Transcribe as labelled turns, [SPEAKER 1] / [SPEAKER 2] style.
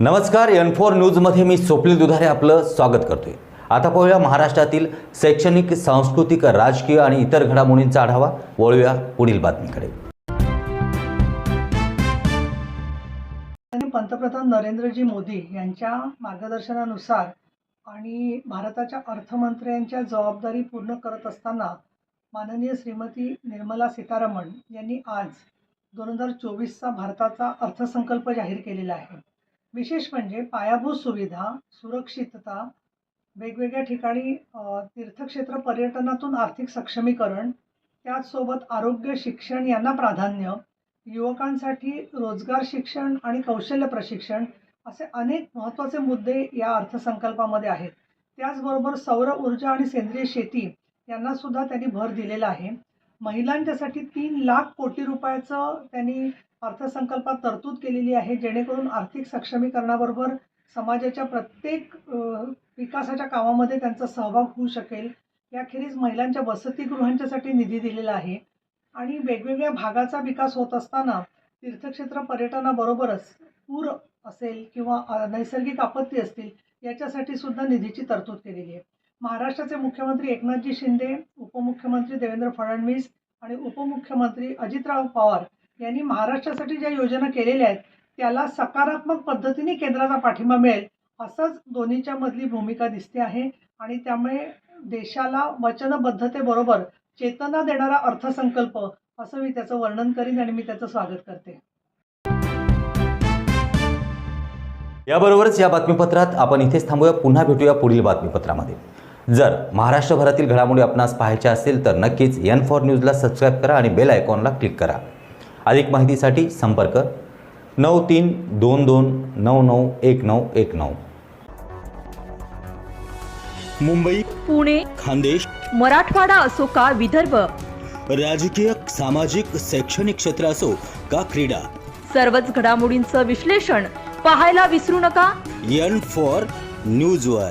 [SPEAKER 1] नमस्कार N four न्यूजमध्ये मी स्वप्नील दुधारे आपलं स्वागत करतोय. आता पाहूया महाराष्ट्रातील शैक्षणिक सांस्कृतिक राजकीय आणि इतर घडामोडींचा आढावा. वळूया पुढील बातमीकडे.
[SPEAKER 2] पंतप्रधान नरेंद्रजी मोदी यांच्या मार्गदर्शनानुसार आणि भारताच्या अर्थमंत्र्यांच्या जबाबदारी पूर्ण करत असताना माननीय श्रीमती निर्मला सीतारामन यांनी आज दोन हजार चोवीसचा भारताचा अर्थसंकल्प जाहीर केलेला आहे. विशेष म्हणजे पायाभूत सुविधा सुरक्षितता वेगवेगळ्या ठिकाणी तीर्थक्षेत्र पर्यटनातून आर्थिक सक्षमीकरण त्याचसोबत आरोग्य शिक्षण यांना प्राधान्य युवकांसाठी रोजगार शिक्षण आणि कौशल्य प्रशिक्षण असे अनेक महत्त्वाचे मुद्दे या अर्थसंकल्पामध्ये आहेत. त्याचबरोबर सौर ऊर्जा आणि सेंद्रिय शेती यांना सुद्धा त्यांनी भर दिलेला आहे. महिलांच्यासाठी तीन लाख कोटी रुपयाचं त्यांनी अर्थसंकल्पात तरतूद केलेली आहे जेणेकरून आर्थिक सक्षमीकरणाबरोबर समाजाच्या प्रत्येक विकासाच्या कामामध्ये त्यांचा सहभाग होऊ शकेल. याखेरीज महिलांच्या वसतिगृहांच्यासाठी निधी दिलेला आहे. आणि वेगवेगळ्या भागाचा विकास होत असताना तीर्थक्षेत्र पर्यटनाबरोबरच पूर असेल किंवा नैसर्गिक आपत्ती असतील याच्यासाठी सुद्धा निधीची तरतूद केलेली आहे. महाराष्ट्राचे मुख्यमंत्री एकनाथजी शिंदे उपमुख्यमंत्री देवेंद्र फडणवीस आणि उपमुख्यमंत्री अजितराव पवार यांनी महाराष्ट्रासाठी ज्या योजना केलेल्या आहेत त्याला सकारात्मक पद्धतीने केंद्राचा पाठिंबा मिळेल असंच दोन्हीच्या मधली भूमिका दिसते आहे. आणि त्यामुळे देशाला वचनबद्धतेबरोबर चेतना देणारा अर्थसंकल्प असं मी त्याचं वर्णन करीन आणि मी त्याचं स्वागत करते.
[SPEAKER 1] याबरोबरच या बातमीपत्रात आपण इथेच थांबूया. पुन्हा भेटूया पुढील बातमीपत्रामध्ये. जर महाराष्ट्रभरातील घडामोडी आपणास पाहायच्या असेल तर नक्कीच एन फॉर न्यूजला सबस्क्राईब करा आणि बेल आयकॉनला क्लिक करा. अधिक माहितीसाठी संपर्क नऊ तीन दोन दोन नऊ नऊ एक नऊ एक नऊ.
[SPEAKER 3] मुंबई
[SPEAKER 4] पुणे
[SPEAKER 3] खानदेश
[SPEAKER 4] मराठवाडा असो का विदर्भ?
[SPEAKER 3] राजकीय सामाजिक शैक्षणिक क्षेत्र असो का क्रीडा?
[SPEAKER 4] सर्वच घडामोडींचं विश्लेषण पाहायला विसरू नका.
[SPEAKER 3] एन फॉर न्यूजवर.